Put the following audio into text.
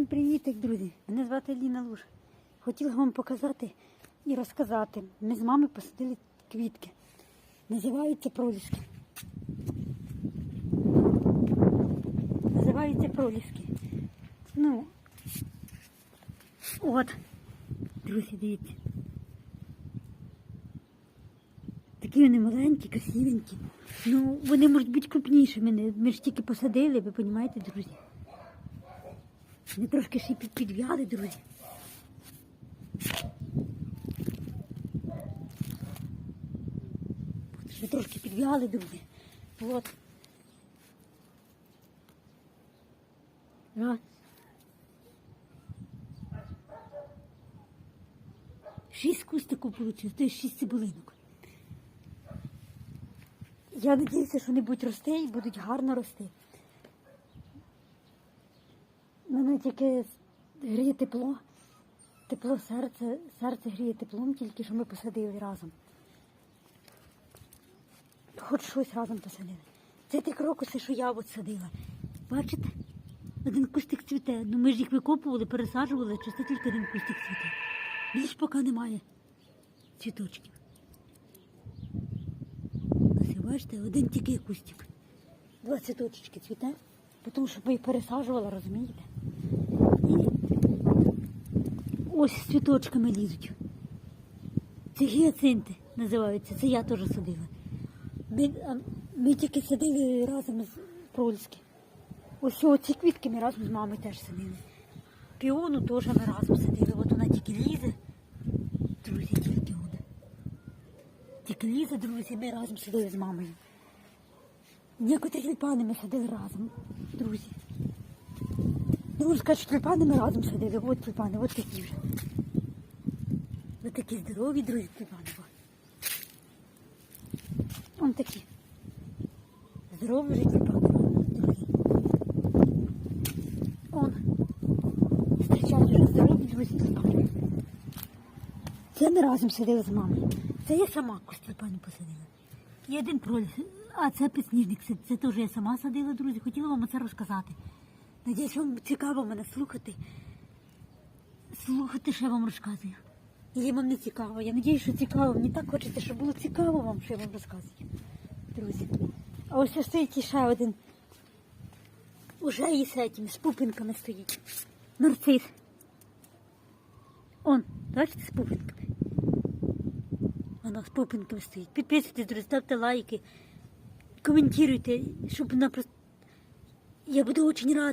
Всім привітик, друзі! Мене звати Ліна Луж. Хотіла вам показати і розказати. Ми з мамою посадили квітки. Називаються проліски. Називаються проліски. Ну, от, друзі, дивіться. Такі вони маленькі, красивенькі. Ну, вони можуть бути крупнішими. Ми- Ми ж тільки посадили, ви розумієте, друзі. Вони трошки ще підв'яли, друзі. Ще трошки підв'яли, друзі. От. Раз. Шість кустиків вийшло, то є шість цибулинок. Я сподіваюся, що вони будуть рости і будуть гарно рости. Мене тільки гріє тепло. Тепло серце, серце гріє теплом, тільки що ми посадили разом. Хоч щось разом посадили. Це ті крокуси, що я от садила. Бачите? Один кустик цвіте. Ну ми ж їх викопували, пересаджували, чи це тільки один кустик цвіте. Більш поки немає цвіточків. Ось, бачите, один тільки кустик. Два цвіточки цвіте, тому що ми їх пересаджували, розумієте? І ось з цвіточками лізуть. Це гіацинти називаються, це я теж садила. Ми, ми тільки садили разом з Прольськи. Ось ці квітки ми разом з мамою теж садили. Піону теж ми разом садили. От вона тільки лізе. Друзі, тільки вона. Тільки лізе, друзі, ми разом садили з мамою. Некоторі тюльпани ми садили разом, друзі. Ну, скажуть, тюльпани ми разом садили. От тюльпани, от такі вже. Ось такі здорові, друзі, тюльпани. Вон такі. Здорові вже тюльпани, друзі. Он. Зустрічають здорові, друзі, тюльпани. Це ми разом сиділи з мамою. Це я сама кусь тюльпанів посадила. І один проліс. А це підсніжник. Це, це теж я сама садила, друзі. Хотіла вам це розказати. Надіюсь, вам цікаво мене слухати. Слухати, що я вам розказую. І вам не цікаво. Я надіюсь, що цікаво. Мені так хочеться, щоб було цікаво вам, що я вам розказую. Друзі. А ось ось стоїть ще один. Уже і з этим, з пупинками стоїть. Нарцис. Он, бачите, з пупинками. Вона з пупинками стоїть. Підписуйтесь, друзі, ставте лайки, щоб вона просто. Я буду дуже рада.